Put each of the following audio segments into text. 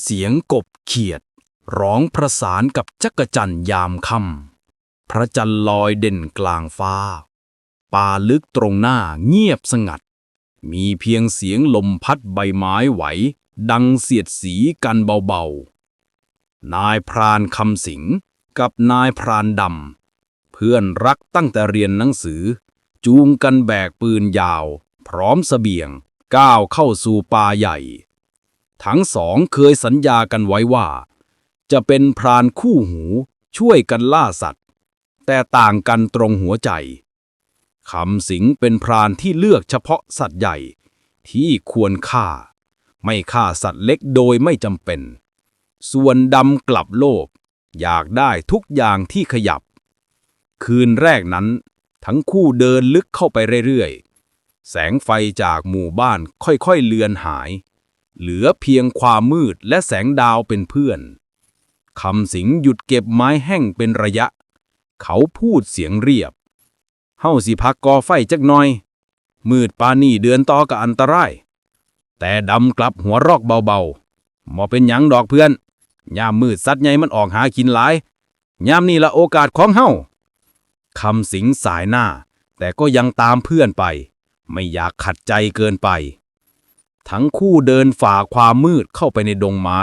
เสียงกบเขียด ร้องประสานกับจักจั่นยามค่ำพระจันทร์ลอยเด่นกลางฟ้า ป่าลึกตรงหน้าเงียบสงัด มีเพียงเสียงลมพัดใบไม้ไหว ดังเสียดสีกันเบาๆ นายพรานคำสิงกับนายพรานดำเพื่อนรักตั้งแต่เรียนหนังสือ จูงกันแบกปืนยาว พร้อมเสบียงก้าวเข้าสู่ป่าใหญ่ ทั้งสองเคยสัญญากันไว้ว่า จะเป็นพรานคู่หูช่วยกันล่าสัตว์ แต่ต่างกันตรงหัวใจคำสิงเป็นพรานที่เลือกเฉพาะสัตว์ใหญ่ที่ควรฆ่า ไม่ฆ่าสัตว์เล็กโดยไม่จำเป็น ส่วนดำกลับโลภอยากได้ทุกอย่างที่ขยับ คืนแรกนั้น ทั้งคู่เดินลึกเข้าไปเรื่อยๆ แสงไฟจากหมู่บ้านค่อยๆเลือนหาย เหลือเพียงความมืดและแสงดาวเป็นเพื่อนคำสิงหยุดเก็บไม้แห้งเป็นระยะ เขาพูดเสียงเรียบ เฮาสิพักกอไฟจักหน่อย มืดปานี่เดือนต่อกับอันตราย แต่ดำกลับหัวรอกเบาๆมอเป็นหยังดอกเพื่อน ยามมืดสัตว์ใหญ่มันออกหากินหลาย ยามนี่ละโอกาสของเฮาคำสิงสายหน้า แต่ก็ยังตามเพื่อนไป ไม่อยากขัดใจเกินไป ทั้งคู่เดินฝ่าความมืดเข้าไปในดงไม้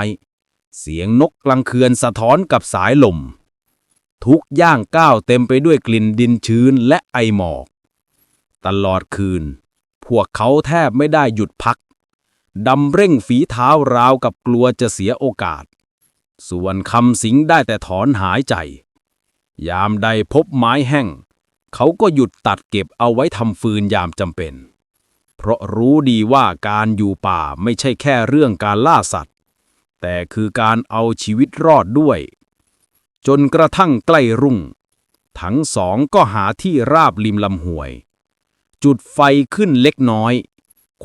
เสียงนกกลางคืนสะท้อนกับสายลม ทุกย่างก้าวเต็มไปด้วยกลิ่นดินชื้นและไอหมอก ตลอดคืน พวกเขาแทบไม่ได้หยุดพักดำเร่งฝีเท้าราวกับกลัวจะเสียโอกาส ส่วนคำสิงได้แต่ถอนหายใจ ยามใดพบไม้แห้ง เขาก็หยุดตัดเก็บเอาไว้ทำฟืนยามจำเป็น เพราะรู้ดีว่าการอยู่ป่าไม่ใช่แค่เรื่องการล่าสัตว์ แต่คือการเอาชีวิตรอดด้วย จนกระทั่งใกล้รุ่ง ทั้งสองก็หาที่ราบริมลำห้วย จุดไฟขึ้นเล็กน้อย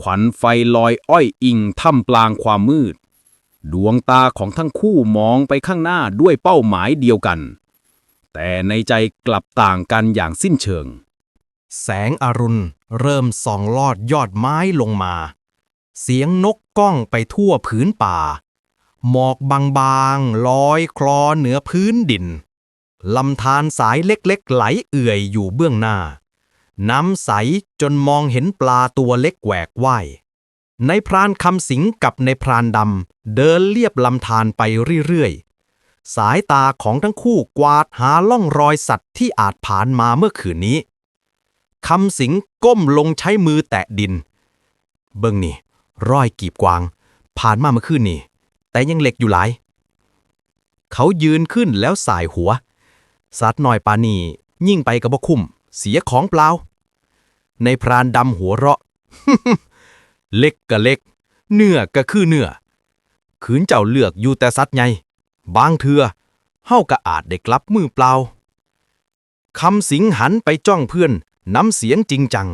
ขวัญไฟลอยอ้อยอิงท่ามกลางความมืด ดวงตาของทั้งคู่มองไปข้างหน้าด้วยเป้าหมายเดียวกัน แต่ในใจกลับต่างกันอย่างสิ้นเชิง แสงอรุณ เริ่มส่องลอดยอดไม้ลงมา เสียงนกก้องไปทั่วผืนป่า หมอกบางๆลอยคลอเหนือพื้นดินลำธารสายเล็กๆ ไหลเอื่อยอยู่เบื้องหน้า น้ำใสจนมองเห็นปลาตัวเล็กแหวกว่ายในพรานคำสิงกับในพรานดำเดินเลียบลำธารไปเรื่อยๆ สายตาของทั้งคู่กวาดหาล่องรอยสัตว์ที่อาจผ่านมาเมื่อคืนนี้ คำสิงก้มลงใช้มือแตะดิน เบิ่งนี่ ร้อยกีบกวาง ผ่านมาเมื่อคืนนี่ แต่ยังเหล็กอยู่หลาย เขายืนขึ้นแล้วสายหัว สัตว์น้อยปานียิ่งไปกับบ่คุ้ม เสียของเปล่า ในพรานดำหัวเราะ เล็กก็เล็ก เนื้อก็คือเนื้อขืนเจ้าเลือกอยู่แต่สัตว์ใหญ่บางเทือเฮาก็อาจได้กลับมือเปล่าคำสิงหันไปจ้องเพื่อน น้ำเสียงจริงจัง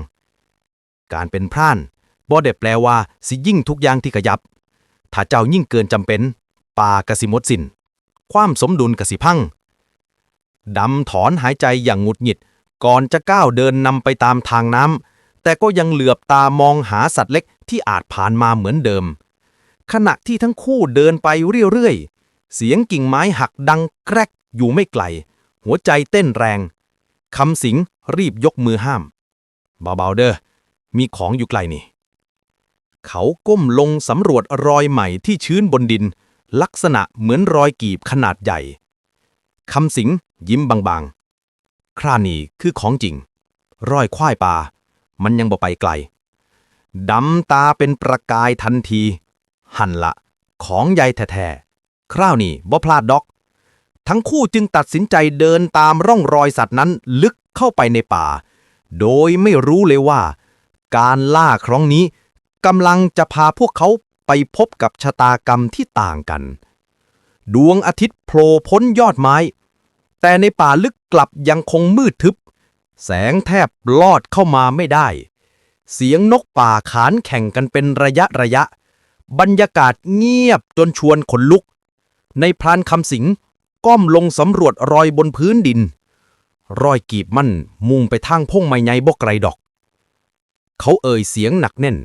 การเป็นพร่านบ่ได้แปลว่า สิยิ่งทุกอย่างที่ขยับ ถ้าเจ้ายิ่งเกินจำเป็น ป่ากสิหมดสิน้นความสมดุลกสิพัง ดำถอนหายใจอย่างหงุดหงิด ก่อนจะก้าวเดินนำไปตามทางน้ำ แต่ก็ยังเหลือบตามองหาสัตว์เล็กที่อาจผ่านมาเหมือนเดิม ขณะที่ทั้งคู่เดินไปเรื่อยๆ เสียงกิ่งไม้หักดังแกรกอยู่ไม่ไกล หัวใจเต้นแรง คำสิงรีบยกมือห้าม เบาๆเด้อ มีของอยู่ไกลนี่ เขาก้มลงสำรวจรอยใหม่ที่ชื้นบนดิน ลักษณะเหมือนรอยกีบขนาดใหญ่ คำสิงยิ้มบางๆ ครานี่คือของจริง รอยควายป่ามันยังบ่ไปไกล ดำตาเป็นประกายทันที หันละ ของใหญ่แท้ๆคราวนี้บ่พลาดดอก ทั้งคู่จึงตัดสินใจเดินตามร่องรอยสัตว์นั้นลึกเข้าไปในป่า โดยไม่รู้เลยว่า การล่าครั้งนี้กำลังจะพาพวกเขาไปพบกับชะตากรรมที่ต่างกัน ดวงอาทิตย์โผล่พ้นยอดไม้ แต่ในป่าลึกกลับยังคงมืดทึบ แสงแทบลอดเข้ามาไม่ได้ เสียงนกป่าขานแข่งกันเป็นระยะระยะ บรรยากาศเงียบจนชวนขนลุก ในพรานคำสิง ก้มลงสำรวจรอยบนพื้นดิน รอยกีบมันมุ่งไปทางพงไม้ใหญ่บกไกลดอก เขาเอ่ยเสียงหนักแน่น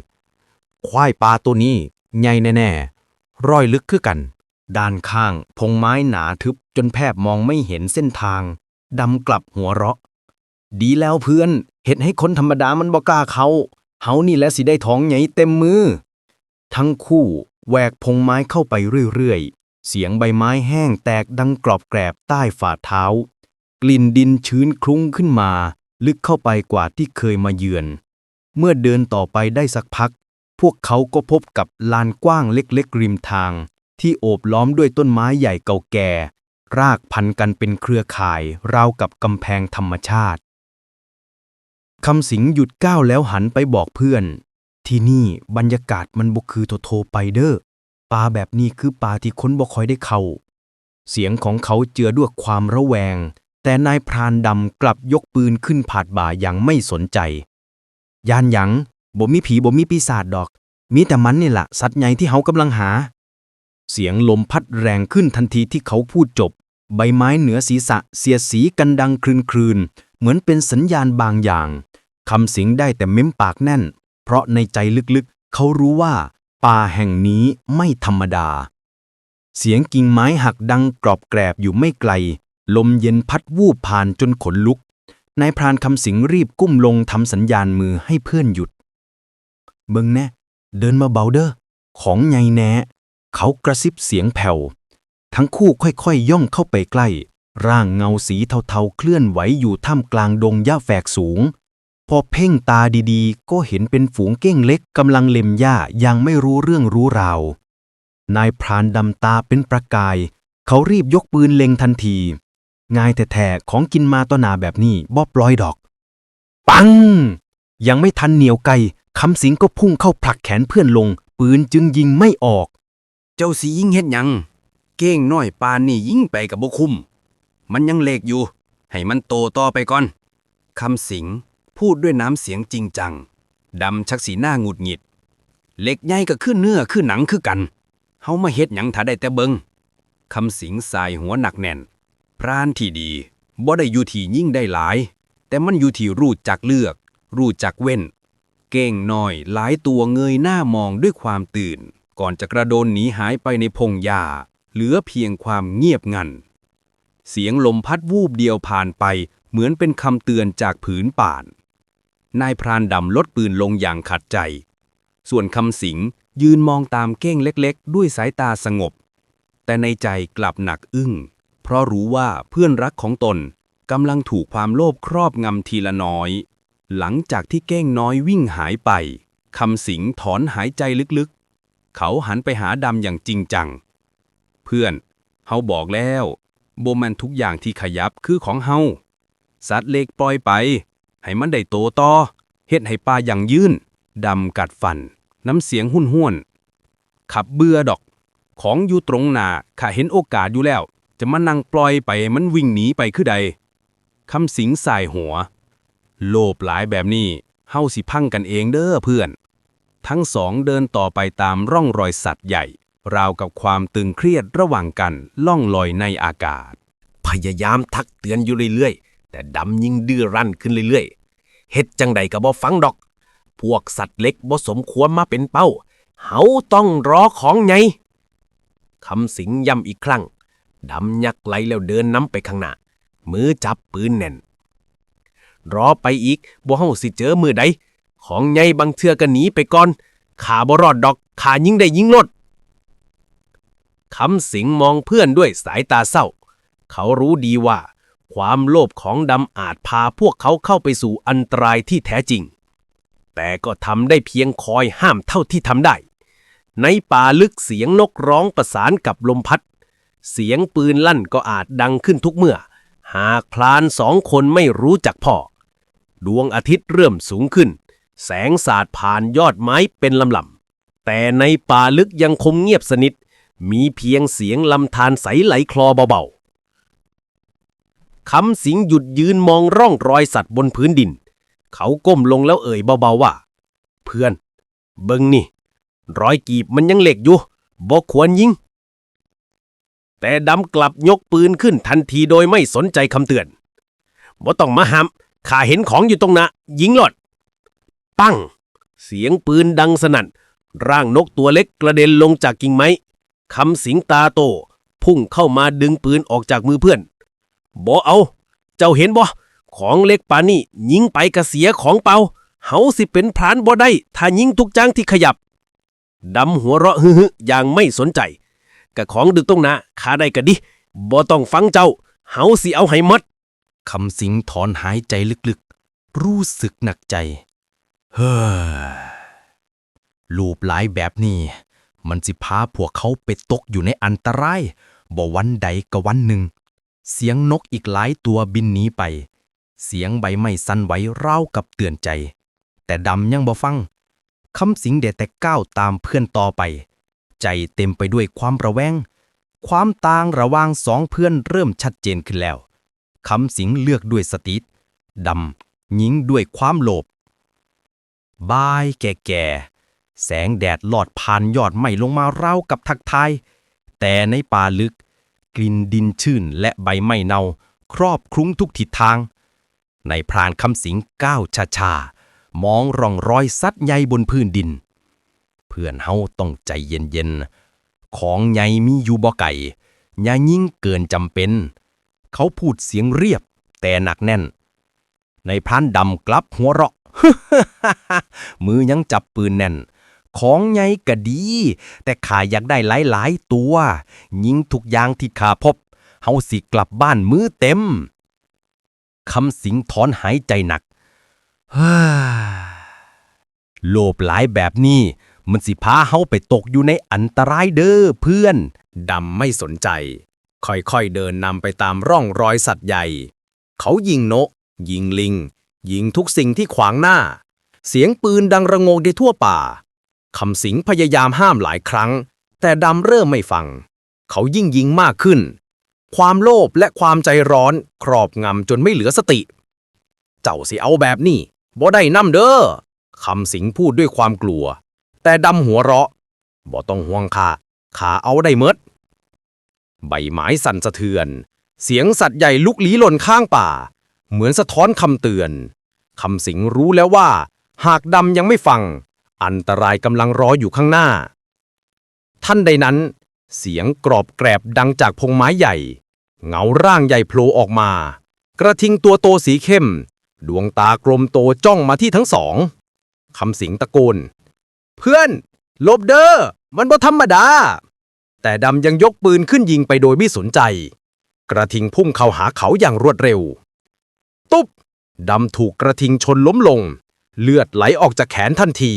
ควายปลาตัวนี้ใหญ่แน่ๆรอยลึกคือกัน ด้านข้างพงไม้หนาทึบจนแทบมองไม่เห็นเส้นทาง ดำกลับหัวเราะ ดีแล้วเพื่อนเห็ดให้คนธรรมดามันบ่กล้าเขา เฮานี่แหละสิได้ท้องใหญ่เต็มมือ ทั้งคู่แหวกพงไม้เข้าไปเรื่อยๆ เสียงใบไม้แห้งแตกดังกรอบแกรบใต้ฝ่าเท้า กลิ่นดินชื้นคลุ้งขึ้นมา ลึกเข้าไปกว่าที่เคยมาเยือน เมื่อเดินต่อไปได้สักพัก พวกเขาก็พบกับลานกว้างเล็กๆริมทาง ที่โอบล้อมด้วยต้นไม้ใหญ่เก่าแก่ รากพันกันเป็นเครือข่าย ราวกับกำแพงธรรมชาติคำสิงหยุดก้าวแล้วหันไปบอกเพื่อน ที่นี่บรรยากาศมันบ่คือโทๆไปเด้อ ปลาแบบนี้คือปลาที่คนบ่คอยได้เข้า เสียงของเขาเจือด้วยความระแวง แต่นายพรานดำกลับยกปืนขึ้นผาดบ่าอย่างไม่สนใจ ยานหยังบ่มีผีบ่มีปีศาจดอก มีแต่มันนี่แหละสัตว์ใหญ่ที่เขากำลังหา เสียงลมพัดแรงขึ้นทันทีที่เขาพูดจบ ใบไม้เหนือศีรษะเสียสีกันดังครืนๆเหมือนเป็นสัญญาณบางอย่างคำสิงได้แต่เม้มปากแน่น เพราะในใจลึกๆ เขารู้ว่า ป่าแห่งนี้ไม่ธรรมดา เสียงกิ่งไม้หักดังกรอบแกรบอยู่ไม่ไกล ลมเย็นพัดวูบผ่านจนขนลุก นายพรานคำสิงรีบก้มลงทำสัญญาณมือให้เพื่อนหยุด เบิงแน่ เดินมาเบาเด้อ ของไงแน่ เขากระซิบเสียงแผ่ว ทั้งคู่ค่อยๆย่องเข้าไปใกล้ ร่างเงาสีเทาๆเคลื่อนไหวอยู่ท่ามกลางดงหญ้าแฝกสูง พอเพ่งตาดีๆ ก็เห็นเป็นฝูงเก้งเล็กกำลังเล็มหญ้ายังไม่รู้เรื่องรู้ราวนายพรานดำตาเป็นประกาย เขารีบยกปืนเล็งทันที ง่ายแท้ๆของกินมาต่อหนาแบบนี้บ่ปล่อยดอก ปัง ยังไม่ทันเหนียวไกคำสิงก็พุ่งเข้าผลักแขนเพื่อนลง ปืนจึงยิงไม่ออก เจ้าสียิงเฮ็ดยัง เก้งน้อยปานนี่ยิงไปกับบ่คุ้มมันยังเล็กอยู่ ให้มันโตต่อไปก่อน คำสิง พูดด้วยน้ำเสียงจริงจัง ดำชักสีหน้าหงุดหงิดเหล็กใหญ่ก็คือเนื้อคือหนังคือกันเฮามาเฮ็ดหยังถ้าได้แต่เบิงคำสิงสายหัวหนักแน่น พรานที่ดีบ่ได้อยู่ที่ยิ่งได้หลาย แต่มันอยู่ที่รู้จักเลือก รู้จักเว้น เก้งน้อยหลายตัวเงยหน้ามองด้วยความตื่น ก่อนจะกระโดนหนีหายไปในพงหญ้าเหลือเพียงความเงียบงัน เสียงลมพัดวูบเดียวผ่านไป เหมือนเป็นคำเตือนจากผืนป่าน นายพรานดำลดปืนลงอย่างขัดใจ ส่วนคำสิงยืนมองตามเก้งเล็กๆ ด้วยสายตาสงบ แต่ในใจกลับหนักอึ้ง เพราะรู้ว่าเพื่อนรักของตนกำลังถูกความโลภครอบงำทีละน้อย หลังจากที่เก้งน้อยวิ่งหายไปคำสิงถอนหายใจลึกๆ เขาหันไปหาดำอย่างจริงจัง เพื่อน เฮาบอกแล้วโบแมนทุกอย่างที่ขยับคือของเฮาสัตว์เล็กปล่อยไป ให้มันได้โตต่อเฮ็ดให้ปลาอย่างยืนดำกัดฟัน น้ำเสียงหุ่นห้วน ขับเบื่อดอก ของอยู่ตรงหน้าข้าเห็นโอกาสอยู่แล้ว จะมานั่งปล่อยไปมันวิ่งหนีไปคือใดคำสิงสายหัว โลภหลายแบบนี้เฮาสิพังกันเองเด้อเพื่อน ทั้งสองเดินต่อไปตามร่องรอยสัตว์ใหญ่ ราวกับความตึงเครียดระหว่างกันล่องลอยในอากาศ พยายามทักเตือนอยู่เรื่อยๆ แต่ดำยิ่งดื้อรั้นขึ้นเรื่อยๆ เฮ็ดจังใดก็บ่ฟังดอก พวกสัตว์เล็กบ่สมควรมาเป็นเป้า เฮาต้องรอของไงคำสิงย้ำอีกครั้ง ดำยักไหลแล้วเดินน้ำไปข้างหน้า มือจับปืนแน่น รอไปอีกบ่เฮาสิเจอมือใด ของใหญ่บางเทือก็หนีไปก่อน ขาบ่รอดดอก ขายิงได้ยิงลดคำสิงมองเพื่อนด้วยสายตาเศร้า เขารู้ดีว่า ความโลภของดำอาจพาพวกเขาเข้าไปสู่อันตรายที่แท้จริง แต่ก็ทำได้เพียงคอยห้ามเท่าที่ทำได้ ในป่าลึกเสียงนกร้องประสานกับลมพัด เสียงปืนลั่นก็อาจดังขึ้นทุกเมื่อ หากพลานสองคนไม่รู้จักพ่อ ดวงอาทิตย์เริ่มสูงขึ้น แสงสาดผ่านยอดไม้เป็นลำลำๆแต่ในป่าลึกยังคงเงียบสนิท มีเพียงเสียงลำธารใสไหลคลอเบาๆ คำสิงหยุดยืนมองร่องรอยสัตว์บนพื้นดิน เขาก้มลงแล้วเอ่ยเบาๆว่า เพื่อน เบิงนี่รอยกีบมันยังเหล็กอยู่บ่ควรยิง แต่ดำกลับยกปืนขึ้นทันทีโดยไม่สนใจคำเตือนบ่ต้องมาหามข้าเห็นของอยู่ตรงนะยิงหลอด ปั้ง เสียงปืนดังสนั่น ร่างนกตัวเล็กกระเด็นลงจากกิ่งไม้คำสิงตาโต พุ่งเข้ามาดึงปืนออกจากมือเพื่อน บ่เอา เจ้าเห็นบ่ของเล็กปานนี่ยิงไปกระเสียของเปล่าเฮาสิเป็นพรานบ่ได้ ถ้ายิงทุกจังที่ขยับดำหัวเราะฮึๆอย่างไม่สนใจกะของดึกตรงน้าขาได้กะดิบ่ต้องฟังเจ้าเฮาสิเอาให้หมดคำสิงถอนหายใจลึกๆ รู้สึกหนักใจ เฮ้อลูปหลายแบบนี้ มันสิพาพวกเขาไปตกอยู่ในอันตรายบ่วันใดก็วันหนึ่ง เสียงนกอีกหลายตัวบินหนีไป เสียงใบไม้สั่นไหวเรากับเตือนใจ แต่ดำยังบ่ฟัง คำสิงเดแต่ก้าวตามเพื่อนต่อไป ใจเต็มไปด้วยความระแวง ความต่างระว่างสองเพื่อนเริ่มชัดเจนขึ้นแล้ว คำสิงเลือกด้วยสติดำยิงด้วยความโลภบายแก่ๆ แสงแดดลอดผ่านยอดไม้ลงมาเรากับทักทาย แต่ในป่าลึก กลิ่นดินชื้นและใบไม้เนาครอบคลุมทุกทิศทาง ในพรานคำสิงก้าวช้าๆมองร่องรอยสัตว์ใหญ่บนพื้นดิน เพื่อนเฮาต้องใจเย็นๆ ของใหญ่มีอยู่บ่ไก่ยายิ่งเกินจำเป็น เขาพูดเสียงเรียบแต่หนักแน่น ในพรานดำกลับหัวเราะมือยังจับปืนแน่น ของใหญ่ก็ดี แต่ข้าอยากได้หลายๆ ตัว ยิงทุกอย่างที่ข้าพบ เฮาสิกลับบ้านมือเต็ม คำสิงถอนหายใจหนักโลภหลายแบบนี้ มันสิพาเฮาไปตกอยู่ในอันตรายเด้อเพื่อน ดำไม่สนใจ ค่อยๆเดินนำไปตามร่องรอยสัตว์ใหญ่ เขายิงนก ยิงลิง ยิงทุกสิ่งที่ขวางหน้า เสียงปืนดังระงงในทั่วป่า คำสิงพยายามห้ามหลายครั้ง แต่ดำเริ่มไม่ฟัง เขายิ่งยิงมากขึ้น ความโลภและความใจร้อนครอบงำจนไม่เหลือสติ เจ้าสิเอาแบบนี้บ่ได้น้ำเด้อคำสิงพูดด้วยความกลัว แต่ดำหัวเราะบ่ต้องห่วงข้าข้าเอาได้เมด ใบไม้สั่นสะเทือน เสียงสัตว์ใหญ่ลุกลี้หล่นข้างป่า เหมือนสะท้อนคำเตือนคำสิงรู้แล้วว่า หากดำยังไม่ฟัง อันตรายกำลังรออยู่ข้างหน้า ท่านใดนั้น เสียงกรอบแกรบดังจากพงไม้ใหญ่ เงาร่างใหญ่โผล่ออกมา กระทิงตัวโตสีเข้ม ดวงตากลมโตจ้องมาที่ทั้งสองคำสิงตะโกน เพื่อนลบเด้อมันบ่ธรรมดา แต่ดำยังยกปืนขึ้นยิงไปโดยไม่สนใจ กระทิงพุ่งเข้าหาเขาอย่างรวดเร็ว ตุ๊บดำถูกกระทิงชนล้มลง เลือดไหลออกจากแขนทันที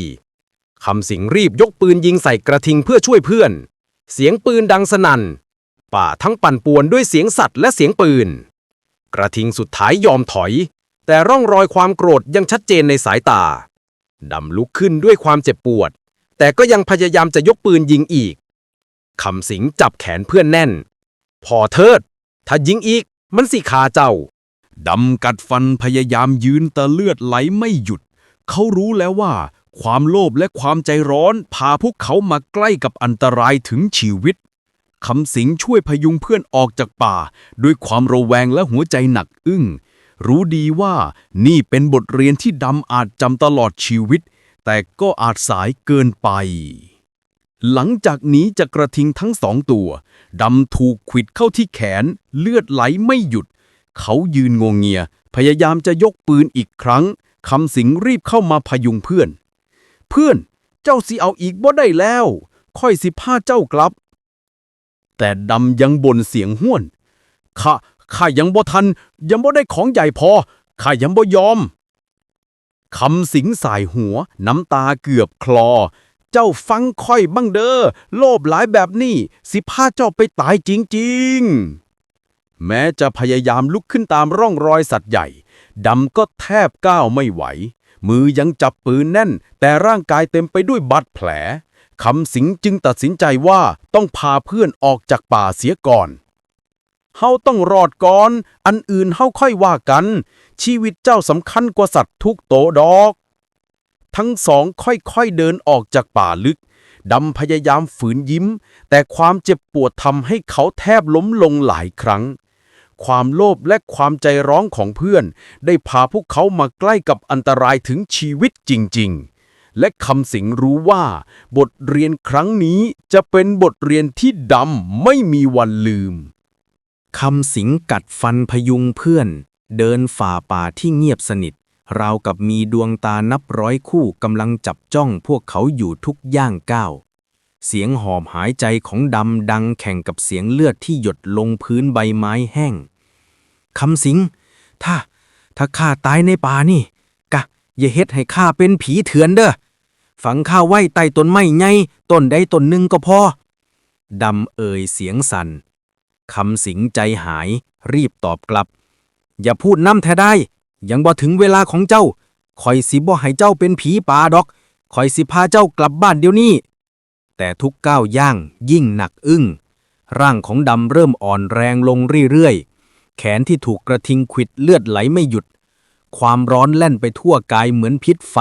คำสิงรีบยกปืนยิงใส่กระทิงเพื่อช่วยเพื่อน เสียงปืนดังสนั่น ป่าทั้งปั่นป่วนด้วยเสียงสัตว์และเสียงปืน กระทิงสุดท้ายยอมถอย แต่ร่องรอยความโกรธยังชัดเจนในสายตา ดำลุกขึ้นด้วยความเจ็บปวด แต่ก็ยังพยายามจะยกปืนยิงอีก คำสิงจับแขนเพื่อนแน่น พอเทิด ถ้ายิงอีก มันสิขาเจ้า ดำกัดฟันพยายามยืนแต่เลือดไหลไม่หยุด เขารู้แล้วว่า ความโลภและความใจร้อนพาพวกเขามาใกล้กับอันตรายถึงชีวิตคำสิงช่วยพยุงเพื่อนออกจากป่า ด้วยความระแวงและหัวใจหนักอึ้ง รู้ดีว่านี่เป็นบทเรียนที่ดำอาจจำตลอดชีวิต แต่ก็อาจสายเกินไป หลังจากหนี้จากกระทิงทั้งสองตัวดำถูกขิดเข้าที่แขน เลือดไหลไม่หยุด เขายืนงงเงีย พยายามจะยกปืนอีกครั้งคำสิงรีบเข้ามาพยุงเพื่อน เพื่อน เจ้าสิเอาอีกบ่ได้แล้ว ค่อยสิพาเจ้ากลับ แต่ดำยังบ่นเสียงห้วน ข้า ข้ายังบ่ทัน ยังบ่ได้ของใหญ่พอ ข้ายังบ่ยอม คำสิงสายหัว น้ำตาเกือบคลอ เจ้าฟังค่อยบ้างเด้อ โลภหลายแบบนี้ สิพาเจ้าไปตายจริง ๆแม้จะพยายามลุกขึ้นตามร่องรอยสัตว์ใหญ่ ดำก็แทบก้าวไม่ไหว มือยังจับปืนแน่น แต่ร่างกายเต็มไปด้วยบาดแผลคำสิงจึงตัดสินใจว่าต้องพาเพื่อนออกจากป่าเสียก่อน เฮาต้องรอดก่อน อันอื่นเฮาค่อยว่ากัน ชีวิตเจ้าสำคัญกว่าสัตว์ทุกโตดอก ทั้งสองค่อยๆเดินออกจากป่าลึก ดำพยายามฝืนยิ้ม แต่ความเจ็บปวดทำให้เขาแทบล้มลงหลายครั้ง ความโลภและความใจร้องของเพื่อน ได้พาพวกเขามาใกล้กับอันตรายถึงชีวิตจริง ๆ และคำสิงรู้ว่า บทเรียนครั้งนี้จะเป็นบทเรียนที่ดำไม่มีวันลืมคำสิงกัดฟันพยุงเพื่อน เดินฝ่าป่าที่เงียบสนิทราวกับมีดวงตานับร้อยคู่กำลังจับจ้องพวกเขาอยู่ทุกย่างก้าว เสียงหอบหายใจของดำดังแข่งกับเสียงเลือดที่หยดลงพื้นใบไม้แห้ง คำสิง ถ้า ถ้าข้าตายในป่านี่ กะ อย่าเฮ็ดให้ข้าเป็นผีเถื่อนเด้อ ฝังข้าไว้ใต้ต้นไม้ไงต้นใดต้นหนึ่งก็พอ ดำเอ่ยเสียงสัน่น คำสิงใจหาย รีบตอบกลับ อย่าพูดน้ำแท้ได้ ยังบ่ถึงเวลาของเจ้าคอยสิบ่ให้เจ้าเป็นผีป่าดอกคอยสิพาเจ้ากลับบ้านเดี๋ยวนี้ แต่ทุกก้าวย่างยิ่งหนักอึ้ง ร่างของดำเริ่มอ่อนแรงลงเรื่อยๆ แขนที่ถูกกระทิงขิดเลือดไหลไม่หยุด ความร้อนแล่นไปทั่วกายเหมือนพิษไฟ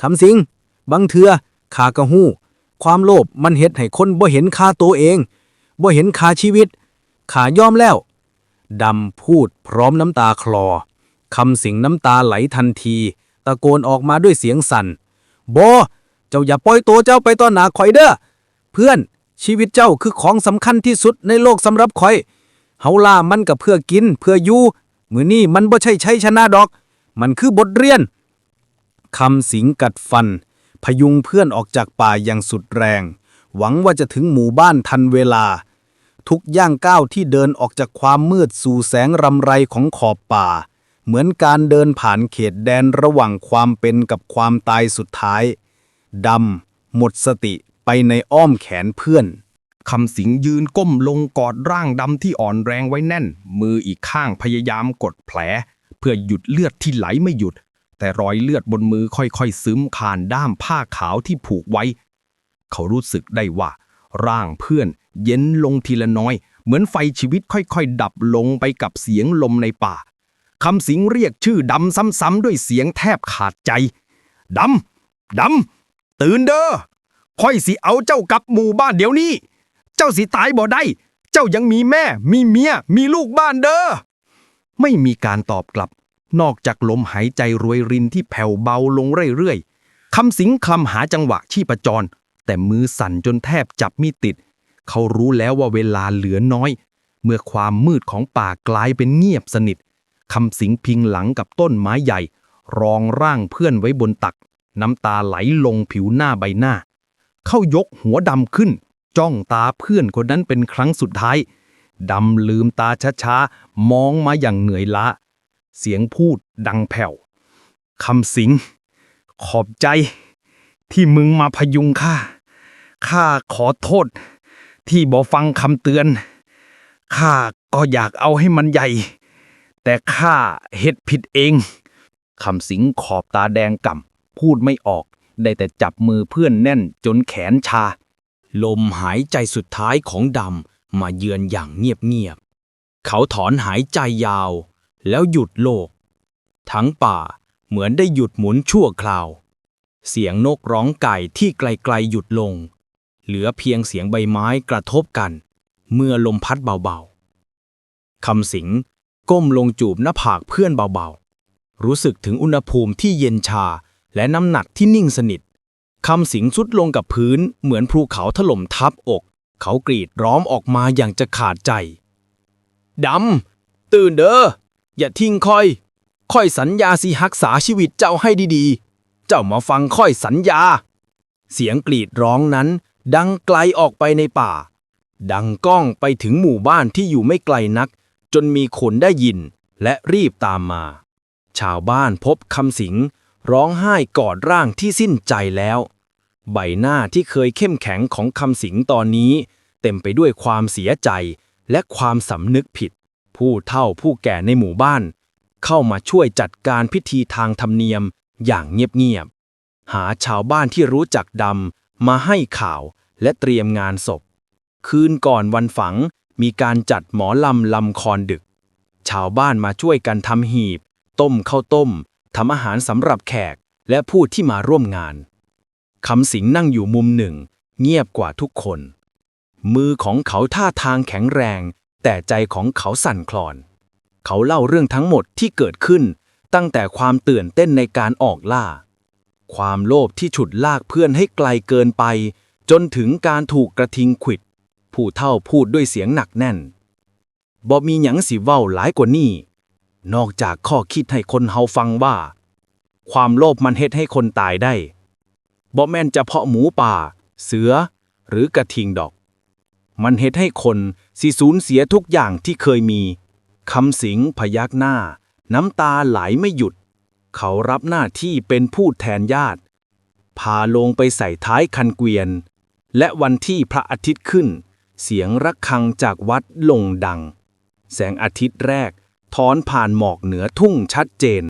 คำสิง บางเถือขากระหู้ ความโลภมันเฮ็ดให้คนบ่เห็นค่าตัวเองบ่เห็นค่าชีวิต ขายอมแล้ว ดำพูดพร้อมน้ำตาคลอคำสิงน้ำตาไหลทันที ตะโกนออกมาด้วยเสียงสัน่นโบเจ้าอย่าปล่อยตัวเจ้าไปต่อหนาข่อยเด้อเพื่อนชีวิตเจ้าคือของสำคัญที่สุดในโลกสำหรับข่อย เฮาล่ามันก็เพื่อกินเพื่ออยู่มือนี่มันบ่ใช่ใช้ชนะดอก มันคือบทเรียนคำสิงกัดฟัน พยุงเพื่อนออกจากป่าอย่างสุดแรง หวังว่าจะถึงหมู่บ้านทันเวลา ทุกย่างก้าวที่เดินออกจากความมืดสู่แสงรำไรของขอบป่า เหมือนการเดินผ่านเขตแดนระหว่างความเป็นกับความตายสุดท้ายดำหมดสติไปในอ้อมแขนเพื่อน คำสิงยืนก้มลงกอดร่างดำที่อ่อนแรงไว้แน่น มืออีกข้างพยายามกดแผล เพื่อหยุดเลือดที่ไหลไม่หยุด แต่รอยเลือดบนมือค่อยๆซึมผ่านด้ามผ้าขาวที่ผูกไว้ เขารู้สึกได้ว่า ร่างเพื่อนเย็นลงทีละน้อย เหมือนไฟชีวิตค่อยๆ ดับลงไปกับเสียงลมในป่าคำสิงเรียกชื่อดำซ้ำๆด้วยเสียงแทบขาดใจดำดำตื่นเด้อค่อยสิเอาเจ้ากลับหมู่บ้านเดี๋ยวนี้ เจ้าสิตายบ่ได้ เจ้ายังมีแม่ มีเมีย มีลูกบ้านเด้อ ไม่มีการตอบกลับ นอกจากลมหายใจรวยรินที่แผ่วเบาลงเรื่อยๆ คำสิงคลำหาจังหวะชีพจร แต่มือสั่นจนแทบจับมีดติด เขารู้แล้วว่าเวลาเหลือน้อย เมื่อความมืดของป่ากลายเป็นเงียบสนิท คำสิงพิงหลังกับต้นไม้ใหญ่ รองร่างเพื่อนไว้บนตัก น้ำตาไหลลงผิวหน้าใบหน้า เข้ายกหัวดำขึ้น จ้องตาเพื่อนคนนั้นเป็นครั้งสุดท้าย ดำลืมตาช้าๆ มองมาอย่างเหนื่อยล้า เสียงพูดดังแผ่ว คำสิง ขอบใจ ที่มึงมาพยุงข้า ข้าขอโทษ ที่บ่ฟังคำเตือน ข้าก็อยากเอาให้มันใหญ่ แต่ข้าเฮ็ดผิดเอง คำสิงขอบตาแดงก่ำพูดไม่ออก ได้แต่จับมือเพื่อนแน่นจนแขนชา ลมหายใจสุดท้ายของดำมาเยือนอย่างเงียบๆ เขาถอนหายใจยาว แล้วหยุดโลก ทั้งป่าเหมือนได้หยุดหมุนชั่วคราว เสียงนกร้องไก่ที่ไกลๆหยุดลง เหลือเพียงเสียงใบไม้กระทบกัน เมื่อลมพัดเบาๆ คำสิงก้มลงจูบหน้าผากเพื่อนเบาๆ รู้สึกถึงอุณหภูมิที่เย็นชาและน้ำหนักที่นิ่งสนิท คำสิงสุดลงกับพื้นเหมือนภูเขาถล่มทับอก เขากรีดร้องออกมาอย่างจะขาดใจ ดำ ตื่นเด้อ อย่าทิ้งค่อย ค่อยสัญญาสิรักษาชีวิตเจ้าให้ดีๆ เจ้ามาฟังค่อยสัญญา เสียงกรีดร้องนั้น ดังไกลออกไปในป่า ดังก้องไปถึงหมู่บ้านที่อยู่ไม่ไกลนัก จนมีคนได้ยินและรีบตามมา ชาวบ้านพบคำสิง ร้องไห้กอดร่างที่สิ้นใจแล้ว ใบหน้าที่เคยเข้มแข็งของคำสิงตอนนี้ เต็มไปด้วยความเสียใจและความสำนึกผิด ผู้เฒ่าผู้แก่ในหมู่บ้าน เข้ามาช่วยจัดการพิธีทางธรรมเนียมอย่างเงียบๆหาชาวบ้านที่รู้จักดำมาให้ข่าวและเตรียมงานศพ คืนก่อนวันฝังมีการจัดหมอลำลำคอนดึก ชาวบ้านมาช่วยกันทำหีบ ต้มข้าวต้ม ทำอาหารสำหรับแขกและผู้ที่มาร่วมงานคำสิงนั่งอยู่มุมหนึ่ง เงียบกว่าทุกคน มือของเขาท่าทางแข็งแรง แต่ใจของเขาสั่นคลอน เขาเล่าเรื่องทั้งหมดที่เกิดขึ้น ตั้งแต่ความตื่นเต้นในการออกล่า ความโลภที่ฉุดลากเพื่อนให้ไกลเกินไป จนถึงการถูกกระทิงขวิด ผู้เท่าพูดด้วยเสียงหนักแน่นบ่มีหยังสิเว้าหลายกว่านี้ นอกจากข้อคิดให้คนเฮาฟังว่า ความโลภมันเฮ็ดให้คนตายได้บ่แม่นเพาะหมูป่า เสือ หรือกระทิงดอก มันเฮ็ดให้คนสิสูญเสียทุกอย่างที่เคยมีคำสิงพยักหน้า น้ำตาไหลไม่หยุด เขารับหน้าที่เป็นผู้แทนญาติ พาลงไปใส่ท้ายคันเกวียน และวันที่พระอาทิตย์ขึ้น เสียงระฆังจากวัดลงดัง แสงอาทิตย์แรก ทอนผ่านหมอกเหนือทุ่งชัดเจน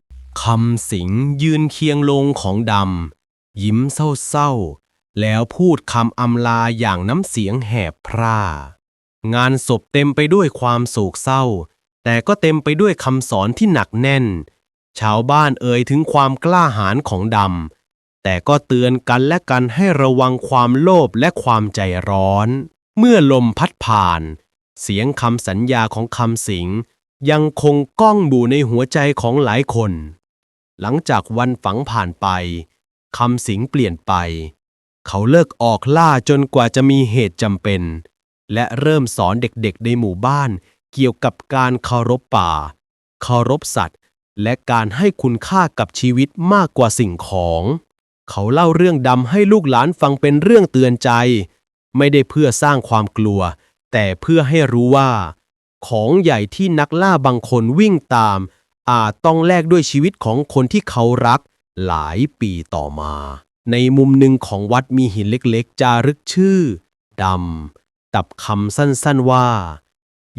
คำสิงยืนเคียงลงของดำ ยิ้มเศร้าๆ แล้วพูดคำอำลาอย่างน้ำเสียงแหบพร่า งานศพเต็มไปด้วยความโศกเศร้า แต่ก็เต็มไปด้วยคำสอนที่หนักแน่น ชาวบ้านเอ่ยถึงความกล้าหาญของดำ แต่ก็เตือนกันและกันให้ระวังความโลภและความใจร้อน เมื่อลมพัดผ่าน เสียงคำสัญญาของคำสิง ยังคงก้องบูในหัวใจของหลายคน หลังจากวันฝังผ่านไปคำสิงเปลี่ยนไป เขาเลิกออกล่าจนกว่าจะมีเหตุจำเป็น และเริ่มสอนเด็กๆในหมู่บ้านเกี่ยวกับการเคารพป่า เคารพสัตว์ และการให้คุณค่ากับชีวิตมากกว่าสิ่งของ เขาเล่าเรื่องดำให้ลูกหลานฟังเป็นเรื่องเตือนใจ ไม่ได้เพื่อสร้างความกลัว แต่เพื่อให้รู้ว่า ของใหญ่ที่นักล่าบางคนวิ่งตาม อาจต้องแลกด้วยชีวิตของคนที่เขารัก หลายปีต่อมา ในมุมหนึ่งของวัดมีหินเล็กๆ จารึกชื่อดำตับคำสั้นๆว่า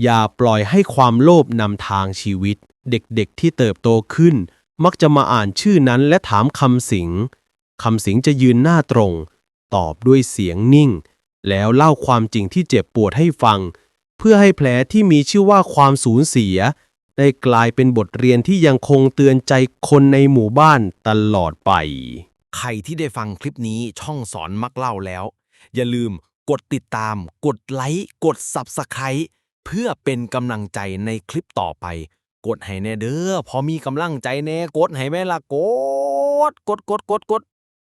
อย่าปล่อยให้ความโลภนำทางชีวิต เด็กๆที่เติบโตขึ้น มักจะมาอ่านชื่อนั้นและถามคำสิงคำสิงจะยืนหน้าตรง ตอบด้วยเสียงนิ่ง แล้วเล่าความจริงที่เจ็บปวดให้ฟัง เพื่อให้แผลที่มีชื่อว่าความสูญเสีย ได้กลายเป็นบทเรียนที่ยังคงเตือนใจคนในหมู่บ้านตลอดไป ใครที่ได้ฟังคลิปนี้ช่องสอนมักเล่าแล้ว อย่าลืมกดติดตาม กดไลค์ กด Subscribe เพื่อเป็นกำลังใจในคลิปต่อไป กดให้แน่เด้อพอมีกำลังใจแน่กดให้แม่ละกด กดกดกดกด